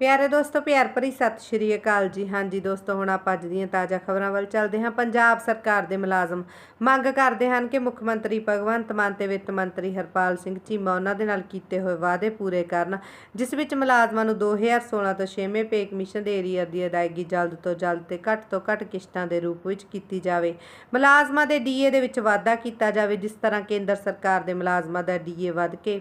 ਪਿਆਰੇ ਦੋਸਤੋ, ਪਿਆਰ ਭਰੀ ਸਤਿ ਸ਼੍ਰੀ ਅਕਾਲ ਜੀ। ਹਾਂਜੀ ਦੋਸਤੋ, ਹੁਣ ਆਪਾਂ ਅੱਜ ਦੀਆਂ ਤਾਜ਼ਾ ਖਬਰਾਂ ਵੱਲ ਚੱਲਦੇ ਹਾਂ। ਪੰਜਾਬ ਸਰਕਾਰ ਦੇ ਮੁਲਾਜ਼ਮ ਮੰਗ ਕਰਦੇ ਹਨ ਕਿ ਮੁੱਖ ਮੰਤਰੀ ਭਗਵੰਤ ਮਾਨ ਤੇ ਵਿੱਤ ਮੰਤਰੀ ਹਰਪਾਲ ਸਿੰਘ ਚੀਮਾ ਉਹਨਾਂ ਦੇ ਨਾਲ ਕੀਤੇ ਹੋਏ ਵਾਅਦੇ ਪੂਰੇ ਕਰਨ, ਜਿਸ ਵਿੱਚ ਮੁਲਾਜ਼ਮਾਂ ਨੂੰ 2016 ਤੋਂ 6ਵੇਂ ਪੇ ਕਮਿਸ਼ਨ ਦੇ ਏਰੀਆ ਦੀ ਅਦਾਇਗੀ ਜਲਦ ਤੋਂ ਜਲਦ ਤੇ ਘੱਟ ਤੋਂ ਘੱਟ ਕਿਸ਼ਤਾਂ ਦੇ ਰੂਪ ਵਿੱਚ ਕੀਤੀ ਜਾਵੇ। ਮੁਲਾਜ਼ਮਾਂ ਦੇ ਡੀਏ ਦੇ ਵਿੱਚ ਵਾਧਾ ਕੀਤਾ ਜਾਵੇ, ਜਿਸ ਤਰ੍ਹਾਂ ਕੇਂਦਰ ਸਰਕਾਰ ਦੇ ਮੁਲਾਜ਼ਮਾਂ ਦਾ ਡੀਏ ਵੱਧ ਕੇ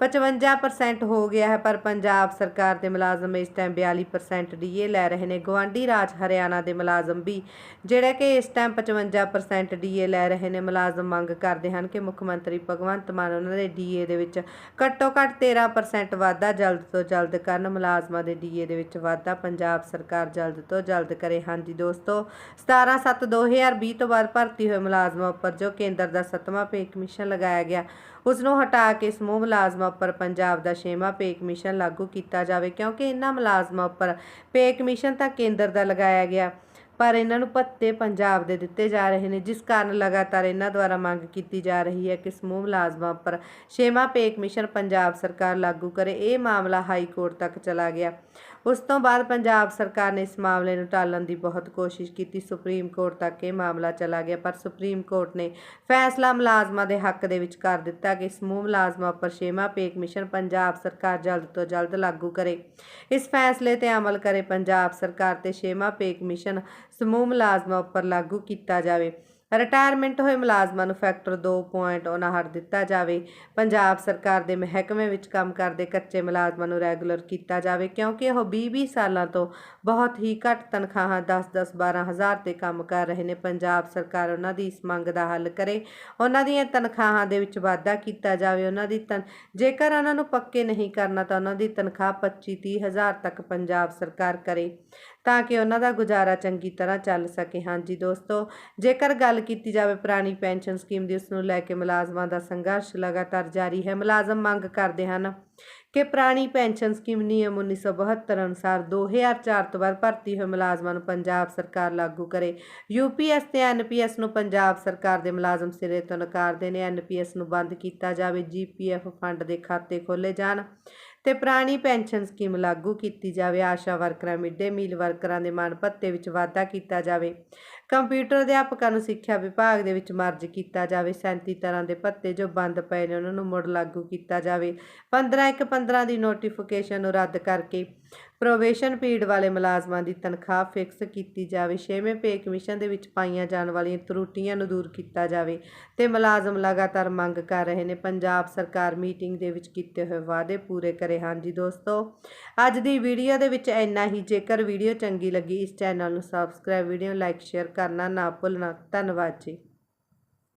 55% ਹੋ ਗਿਆ ਹੈ, ਪਰ ਪੰਜਾਬ ਸਰਕਾਰ ਦੇ ਮੁਲਾਜ਼ਮ ਇਸ ਟਾਈਮ 42% ਡੀਏ ਲੈ ਰਹੇ ਨੇ। ਗਵਾਂਢੀ ਰਾਜ ਹਰਿਆਣਾ ਦੇ ਮੁਲਾਜ਼ਮ ਵੀ ਜਿਹੜੇ ਕਿ ਇਸ ਟਾਈਮ 55% ਡੀਏ ਲੈ ਰਹੇ ਨੇ, ਮੁਲਾਜ਼ਮ ਮੰਗ ਕਰਦੇ ਹਨ ਕਿ ਮੁੱਖ ਮੰਤਰੀ ਭਗਵੰਤ ਮਾਨ ਉਹਨਾਂ ਦੇ ਡੀਏ ਦੇ ਵਿੱਚ ਘੱਟੋ ਘੱਟ 13% ਵਾਧਾ ਜਲਦ ਤੋਂ ਜਲਦ ਕਰਨ, ਮੁਲਾਜ਼ਮਾਂ ਦੇ ਡੀਏ ਦੇ ਵਿੱਚ ਵਾਧਾ ਪੰਜਾਬ ਸਰਕਾਰ ਜਲਦ ਤੋਂ ਜਲਦ ਕਰੇ। ਹਾਂਜੀ ਦੋਸਤੋ 17/7/2020 ਤੋਂ ਬਾਅਦ ਭਰਤੀ ਹੋਏ ਮੁਲਾਜ਼ਮਾਂ ਉੱਪਰ ਜੋ ਕੇਂਦਰ ਦਾ 7ਵਾਂ ਪੇ ਕਮਿਸ਼ਨ ਲਗਾਇਆ ਗਿਆ ਉਸ ਨੂੰ ਹਟਾ ਕੇ ਸਮੂਹ ਮੁਲਾਜ਼ਮਾਂ ਉੱਪਰ ਪੰਜਾਬ ਦਾ 6ਵਾਂ ਪੇ ਕਮਿਸ਼ਨ ਲਾਗੂ ਕੀਤਾ ਜਾਵੇ, ਕਿਉਂਕਿ ਇਹਨਾਂ ਮੁਲਾਜ਼ਮਾਂ ਉੱਪਰ ਪੇ ਕਮਿਸ਼ਨ ਤਾਂ ਕੇਂਦਰ ਦਾ ਲਗਾਇਆ ਗਿਆ, ਪਰ ਇਹਨਾਂ ਨੂੰ ਭੱਤੇ ਪੰਜਾਬ ਦੇ ਦਿੱਤੇ ਜਾ ਰਹੇ ਨੇ, ਜਿਸ ਕਾਰਨ ਲਗਾਤਾਰ ਇਹਨਾਂ ਦੁਆਰਾ ਮੰਗ ਕੀਤੀ ਜਾ ਰਹੀ ਹੈ ਕਿ ਸਮੂਹ ਮੁਲਾਜ਼ਮਾਂ ਉੱਪਰ ਛੇਵਾਂ ਪੇ ਕਮਿਸ਼ਨ ਪੰਜਾਬ ਸਰਕਾਰ ਲਾਗੂ ਕਰੇ। ਇਹ ਮਾਮਲਾ ਹਾਈ ਕੋਰਟ ਤੱਕ ਚਲਾ ਗਿਆ। ਉਸ ਤੋਂ ਬਾਅਦ ਪੰਜਾਬ ਸਰਕਾਰ ਨੇ ਇਸ ਮਾਮਲੇ ਨੂੰ ਟਾਲਣ ਦੀ ਬਹੁਤ ਕੋਸ਼ਿਸ਼ ਕੀਤੀ। ਸੁਪਰੀਮ ਕੋਰਟ ਤੱਕ ਇਹ ਮਾਮਲਾ ਚਲਾ ਗਿਆ, ਪਰ ਸੁਪਰੀਮ ਕੋਰਟ ਨੇ ਫੈਸਲਾ ਮੁਲਾਜ਼ਮਾਂ ਦੇ ਹੱਕ ਦੇ ਵਿੱਚ ਕਰ ਦਿੱਤਾ ਕਿ ਸਮੂਹ ਮੁਲਾਜ਼ਮਾਂ ਉੱਪਰ ਛੇਵਾਂ ਪੇ ਕਮਿਸ਼ਨ ਪੰਜਾਬ ਸਰਕਾਰ ਜਲਦ ਤੋਂ ਜਲਦ ਲਾਗੂ ਕਰੇ। ਇਸ ਫੈਸਲੇ ਤੇ ਅਮਲ ਕਰੇ ਪੰਜਾਬ ਸਰਕਾਰ ਤੇ ਛੇਵਾਂ ਪੇ ਕਮਿਸ਼ਨ ਸਮੂਹ ਮੁਲਾਜ਼ਮਾਂ ਉੱਪਰ ਲਾਗੂ ਕੀਤਾ ਜਾਵੇ। ਰਿਟਾਇਰਮੈਂਟ ਹੋਏ ਮੁਲਾਜ਼ਮਾਂ ਨੂੰ ਫੈਕਟਰ 2.59 ਦਿੱਤਾ ਜਾਵੇ। ਪੰਜਾਬ ਸਰਕਾਰ ਦੇ ਮਹਿਕਮੇ ਵਿੱਚ ਕੰਮ ਕਰਦੇ ਕੱਚੇ ਮੁਲਾਜ਼ਮਾਂ ਨੂੰ ਰੈਗੂਲਰ ਕੀਤਾ ਜਾਵੇ ਕਿਉਂਕਿ ਉਹ 20-20 ਸਾਲਾਂ ਤੋਂ ਬਹੁਤ ਹੀ ਘੱਟ ਤਨਖਾਹਾਂ 10-10 12000 ਤੇ ਕੰਮ ਕਰ ਰਹੇ ਨੇ। ਪੰਜਾਬ ਸਰਕਾਰ ਉਹਨਾਂ ਦੀ ਇਸ ਮੰਗ ਦਾ ਹੱਲ ਕਰੇ। ਉਹਨਾਂ ਦੀਆਂ ਤਨਖਾਹਾਂ ਦੇ ਵਿੱਚ ਵਾਧਾ ਕੀਤਾ ਜਾਵੇ। ਉਹਨਾਂ ਦੀ ਤਨ ਜੇਕਰ ਉਹਨਾਂ ਨੂੰ ਪੱਕੇ ਨਹੀਂ ਕਰਨਾ ਤਾਂ ਉਹਨਾਂ ਦੀ ਤਨਖਾਹ 25-30 ਹਜ਼ਾਰ ਤੱਕ ਪੰਜਾਬ ਸਰਕਾਰ ਕਰੇ। ਤਾਂ ਕਿ ਉਹਨਾਂ ਦਾ ਗੁਜ਼ਾਰਾ ਚੰਗੀ ਤਰ੍ਹਾਂ ਚੱਲ ਸਕੇ। ਹਾਂਜੀ ਦੋਸਤੋ, ਜੇਕਰ ਗੱਲ ਕੀਤੀ ਜਾਵੇ ਪੁਰਾਣੀ ਪੈਨਸ਼ਨ ਸਕੀਮ ਦੀ ਉਸ ਨੂੰ ਲੈ ਕੇ ਮੁਲਾਜ਼ਮਾਂ ਦਾ ਸੰਘਰਸ਼ ਲਗਾਤਾਰ ਜਾਰੀ ਹੈ। ਮੁਲਾਜ਼ਮ ਮੰਗ ਕਰਦੇ ਹਨ ਕਿ ਪੁਰਾਣੀ ਪੈਨਸ਼ਨ ਸਕੀਮ ਨਿਯਮ 1972 ਅਨੁਸਾਰ 2004 ਤੋਂ ਬਾਅਦ ਭਰਤੀ ਹੋਏ ਮੁਲਾਜ਼ਮਾਂ ਨੂੰ ਪੰਜਾਬ ਸਰਕਾਰ ਲਾਗੂ ਕਰੇ। ਯੂਪੀਐਸ ਤੇ ਐਨਪੀਐਸ ਨੂੰ ਪੰਜਾਬ ਸਰਕਾਰ ਦੇ ਮੁਲਾਜ਼ਮ ਸਿਰੇ ਤੋਂ ਨਕਾਰਦੇ ਨੇ। ਐਨਪੀਐਸ ਨੂੰ ਬੰਦ ਕੀਤਾ ਜਾਵੇ ਜੀਪੀਐਫ ਫੰਡ ਦੇ ਖਾਤੇ ਖੋਲੇ ਜਾਣ ਤੇ ਪੁਰਾਣੀ ਪੈਨਸ਼ਨ ਸਕੀਮ ਲਾਗੂ ਕੀਤੀ ਜਾਵੇ। ਆਸ਼ਾ ਵਰਕਰਾਂ ਮਿੱਡੇ ਮੀਲ ਵਰਕਰਾਂ ਦੇ ਮਾਣ ਭੱਤੇ ਵਿੱਚ ਵਾਧਾ ਕੀਤਾ ਜਾਵੇ। ਕੰਪਿਊਟਰ ਅਧਿਆਪਕਾਂ ਨੂੰ ਸਿੱਖਿਆ ਵਿਭਾਗ ਦੇ ਵਿੱਚ ਮਰਜ ਕੀਤਾ ਜਾਵੇ। 37 ਤਰ੍ਹਾਂ ਦੇ ਭੱਤੇ ਜੋ ਬੰਦ ਪਏ ਨੇ, ਉਹਨਾਂ ਨੂੰ ਮੁੜ ਲਾਗੂ ਕੀਤਾ ਜਾਵੇ। 15 ਇੱਕ 15 ਦੀ ਨੋਟੀਫਿਕੇਸ਼ਨ ਨੂੰ ਰੱਦ ਕਰਕੇ ਪ੍ਰੋਬੇਸ਼ਨ ਪੀਰੀਅਡ ਵਾਲੇ ਮੁਲਾਜ਼ਮਾਂ ਦੀ ਤਨਖਾਹ ਫਿਕਸ ਕੀਤੀ ਜਾਵੇ 6ਵੇਂ ਪੇ ਕਮਿਸ਼ਨ ਦੇ ਵਿੱਚ ਪਾਈਆਂ ਜਾਣ ਵਾਲੀਆਂ ਤਰੁੱਟੀਆਂ ਨੂੰ ਦੂਰ ਕੀਤਾ ਜਾਵੇ ਤੇ ਮੁਲਾਜ਼ਮ ਲਗਾਤਾਰ ਮੰਗ ਕਰ ਰਹੇ ਨੇ। ਪੰਜਾਬ ਸਰਕਾਰ ਮੀਟਿੰਗ ਦੇ ਵਿੱਚ ਕੀਤੇ ਹੋਏ ਵਾਅਦੇ ਪੂਰੇ ਕਰੇ। ਹਾਂਜੀ ਦੋਸਤੋ, ਅੱਜ ਦੀ ਵੀਡੀਓ ਦੇ ਵਿੱਚ ਇੰਨਾ ਹੀ। ਜੇਕਰ ਵੀਡੀਓ ਚੰਗੀ ਲੱਗੀ, ਇਸ ਚੈਨਲ ਨੂੰ ਸਬਸਕ੍ਰਾਈਬ ਵੀਡੀਓ ਲਾਈਕ ਸ਼ੇਅਰ ਕਰਨਾ ਨਾ ਭੁੱਲਣਾ। ਧੰਨਵਾਦ ਜੀ।